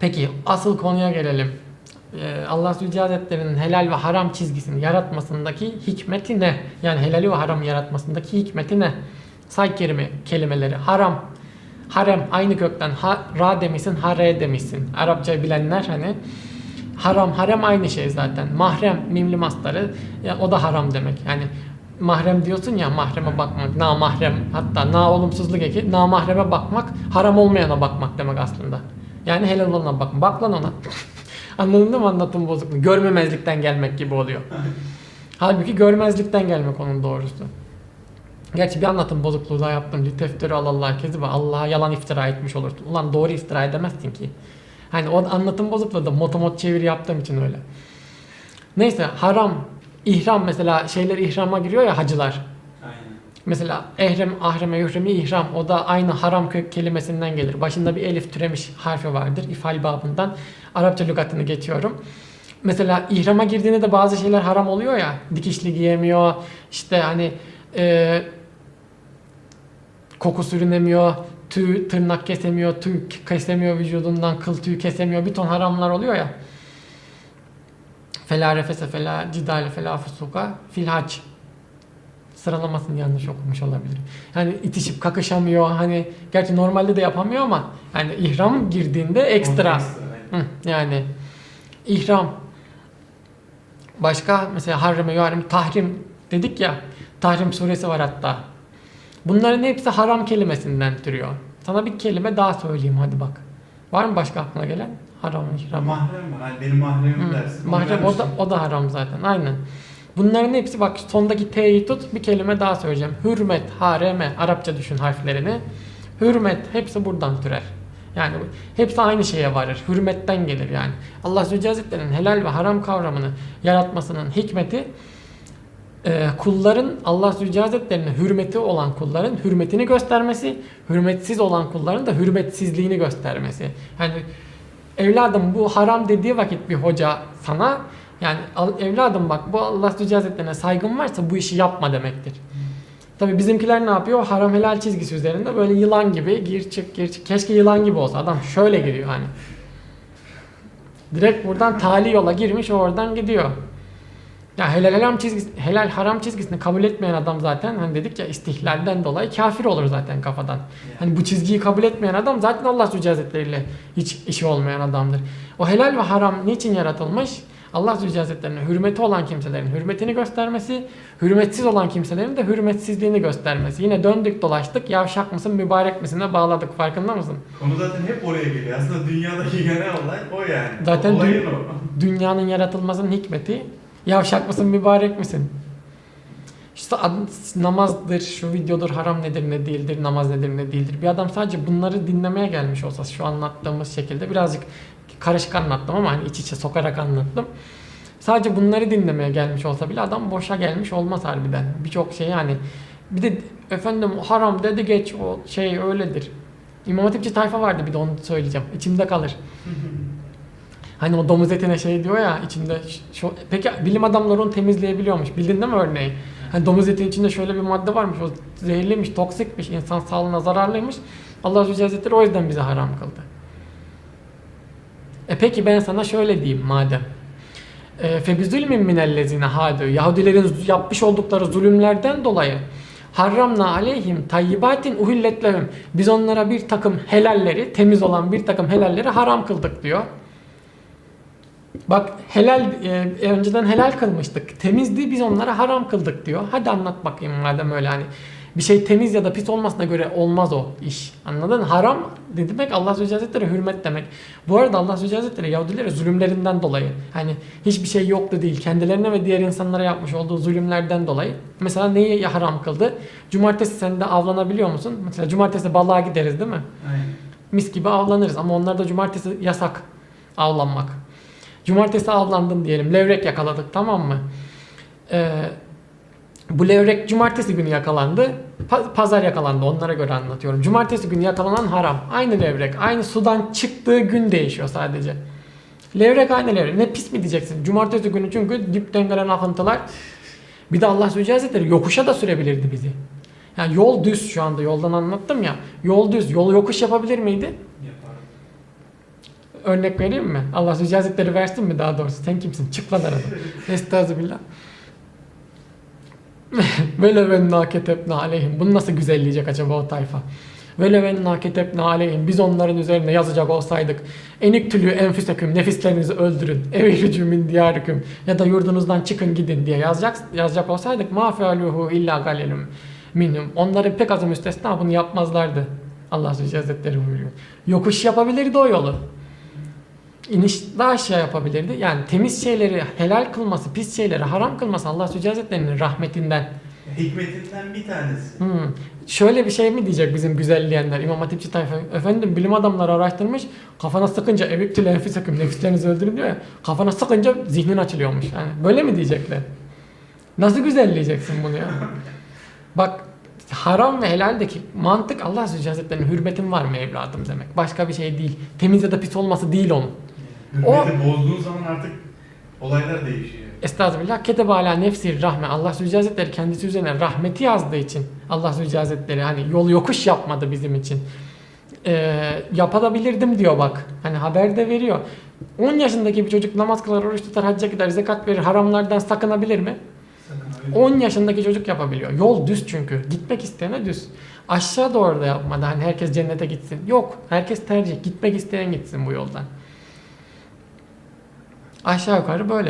Peki asıl konuya gelelim. Ee, Allah Zülcelal Hazretleri'nin helal ve haram çizgisini yaratmasındaki hikmeti ne? Yani helali ve haram yaratmasındaki hikmeti ne? Say kelime, kelimeleri. Haram, harem aynı kökten ha, ra demişsin, hare demişsin. Arapça bilenler hani haram, harem aynı şey zaten. Mahrem, mimli mastarı ya, o da haram demek. Yani mahrem diyorsun ya mahreme bakmak, na mahrem hatta na olumsuzluk eki, na mahreme bakmak haram olmayana bakmak demek aslında. Yani helal olana bak. Bak lan ona. Anladın değil mi anlatım bozukluğu? Görmemezlikten gelmek gibi oluyor. Halbuki görmezlikten gelmek onun doğrusu. Gerçi bir anlatım bozukluğu daha yaptım. Liteftörü alallah kezibe. Allah'a yalan iftira etmiş olursun. Ulan doğru iftira edemezsin ki. Hani o anlatım bozukluğu da motomot çeviri yaptığım için öyle. Neyse haram, ihram mesela şeyler ihrama giriyor ya hacılar. Mesela ehrem, ahreme, yuhremi, ihram o da aynı haram kök kelimesinden gelir. Başında bir elif türemiş harfi vardır ifal babından. Arapça lügatını geçiyorum. Mesela ihrama girdiğinde de bazı şeyler haram oluyor ya. Dikişli giyemiyor. işte hani e, koku sürünemiyor. Tüy, tırnak kesemiyor. Tüy kesemiyor vücudundan. Kıl tüy kesemiyor. Bir ton haramlar oluyor ya. Fela refese, fela cidale, fela fusuka, fil hac sıralamasını yanlış okumuş olabilir. Yani itişip kakışamıyor. Hani gerçi normalde de yapamıyor ama yani ihram girdiğinde ekstra. Yani ihram başka mesela harreme yarim tahrim dedik ya tahrim suresi var hatta. Bunların hepsi haram kelimesinden türüyor. Sana bir kelime daha söyleyeyim hadi bak. Var mı başka aklına gelen? Haram, ihram. Mahrem. Hani benim mahremim dersin. Mahrem o da, o da haram zaten aynen. Bunların hepsi bak sondaki T'yi tut bir kelime daha söyleyeceğim. Hürmet, hareme Arapça düşün harflerini. Hürmet hepsi buradan türer. Yani hepsi aynı şeye varır. Hürmetten gelir yani. Allah Hazretleri'nin helal ve haram kavramını yaratmasının hikmeti e, kulların Allah Hazretleri'ne hürmeti olan kulların hürmetini göstermesi, hürmetsiz olan kulların da hürmetsizliğini göstermesi. Yani evladım bu haram dediği vakit bir hoca sana yani evladım bak bu Allah Zülcelal Hazretleri'ne saygın varsa bu işi yapma demektir. Tabi bizimkiler ne yapıyor? Haram helal çizgisi üzerinde böyle yılan gibi gir çık gir çık. Keşke yılan gibi olsa. Adam şöyle giriyor hani. Direkt buradan tali yola girmiş oradan gidiyor. Ya helal haram çizgisi, helal haram çizgisini kabul etmeyen adam zaten hani dedik ya istihlalden dolayı kafir olur zaten kafadan. Hani bu çizgiyi kabul etmeyen adam zaten Allah Zülcelal Hazretleriyle hiç işi olmayan adamdır. O helal ve haram niçin yaratılmış? Allah Hazretleri'ne hürmeti olan kimselerin hürmetini göstermesi, hürmetsiz olan kimselerin de hürmetsizliğini göstermesi. Yine döndük dolaştık yavşak mısın mübarek misine bağladık farkında mısın? Konu zaten hep oraya geliyor. Aslında dünyadaki genel olay o yani. Zaten dü- o. dünyanın yaratılmasının hikmeti yavşak mısın mübarek misin? İşte namazdır, şu videodur, haram nedir ne değildir, namaz nedir ne değildir. Bir adam sadece bunları dinlemeye gelmiş olsa şu anlattığımız şekilde birazcık karışık anlattım ama hani iç içe sokarak anlattım. Sadece bunları dinlemeye gelmiş olsa bile adam boşa gelmiş olmaz harbiden. Birçok şey yani. Bir de efendim haram dedi geç o şey öyledir. İmam Hatipçi tayfa vardı bir de onu söyleyeceğim. İçimde kalır. Hani o domuz etine şey diyor ya içinde şu peki bilim adamları onu temizleyebiliyormuş. Bildin değil mi örneği? Hani domuz etinin içinde şöyle bir madde varmış. O zehirliymiş, toksikmiş, insan sağlığına zararlıymış. Allah Azze ve Hazretleri o yüzden bize haram kıldı. E peki ben sana şöyle diyeyim madem. E, Febizülmin minellezine hadu. Yahudilerin yapmış oldukları zulümlerden dolayı harramna aleyhim tayyibatin uhillet lehum. Biz onlara bir takım helalleri, temiz olan bir takım helalleri haram kıldık diyor. Bak helal e, önceden helal kılmıştık. Temizdi biz onlara haram kıldık diyor. Hadi anlat bakayım madem öyle hani. Bir şey temiz ya da pis olmasına göre olmaz o iş. Anladın? Haram ne demek? Allah Azze Hazretleri hürmet demek. Bu arada Allah Azze Hazretleri Yahudilere zulümlerinden dolayı hani hiçbir şey yoktu değil. Kendilerine ve diğer insanlara yapmış olduğu zulümlerden dolayı. Mesela neyi haram kıldı? Cumartesi sen de avlanabiliyor musun? Mesela cumartesi balığa gideriz değil mi? Aynen. mis gibi avlanırız ama onlarda cumartesi yasak avlanmak. Cumartesi avlandın diyelim. Levrek yakaladık tamam mı? Ee, bu levrek cumartesi günü yakalandı. pa- pazar yakalandı. Onlara göre anlatıyorum. Cumartesi günü yakalanan haram. Aynı levrek. Aynı sudan çıktığı gün değişiyor sadece. Levrek aynı levrek. Ne pis mi diyeceksin? Cumartesi günü çünkü dipten gelen akıntılar. Bir de Allah Zülcelal Hazretleri yokuşa da sürebilirdi bizi. Yani yol düz şu anda yoldan anlattım ya. Yol düz. Yol yokuş yapabilir miydi? Yaparım. Örnek vereyim mi? Allah Zülcelal Hazretleri versin mi daha doğrusu? Sen kimsin? Çık lan aradan. Estağfirullah. Vele venna ketebna aleyhim. Bunu nasıl güzelleyecek acaba o tayfa? Vele venna ketebna aleyhim. Biz onların üzerine yazacak olsaydık. Eniktülü enfüseküm. Nefislerinizi öldürün. Evricü min diyarüküm. Ya da yurdunuzdan çıkın gidin diye yazacak, yazacak olsaydık. Ma fealuhu illa galilum minhum. Onların pek azı müstesna bunu yapmazlardı. Allah Zülcelal Hazretleri buyuruyor. Yokuş yapabilirdi o yolu. İniş daha aşağı yapabilirdi. Yani temiz şeyleri helal kılması, pis şeyleri haram kılması Allah Zülcelal Hazretleri'nin rahmetinden. Hikmetinden bir tanesi. Hmm. Şöyle bir şey mi diyecek bizim güzelleyenler, İmam Hatipçi tayfa? Efendim bilim adamları araştırmış, kafana sıkınca eviktül enfüseküm, nefislerinizi öldürün diyor ya, kafana sıkınca zihnin açılıyormuş. Yani böyle mi diyecekler? Nasıl güzelleyeceksin bunu ya? Bak haram ve helaldeki mantık Allah Zülcelal Hazretleri'nin hürmetin var mı evladım demek. Başka bir şey değil. Temiz ya da pis olması değil onun. Hürmeti bozduğun zaman artık olaylar değişiyor. Estağfirullah. Ketebe ala nefsi rahme. Allah Hazretleri kendisi üzerine rahmeti yazdığı için Allah Hazretleri hani yol yokuş yapmadı bizim için. Ee, yapabilirdim diyor bak. Hani haber de veriyor. 10 yaşındaki bir çocuk namaz kılar, oruç tutar, hacca gider, zekat verir, haramlardan sakınabilir mi? Sakın öyle. 10 yaşındaki çocuk yapabiliyor. Yol düz çünkü. Gitmek isteyene düz. Aşağı doğru da yapmadı. Hani herkes cennete gitsin. Yok. Herkes tercih. Gitmek isteyen gitsin bu yoldan. Aşağı yukarı böyle.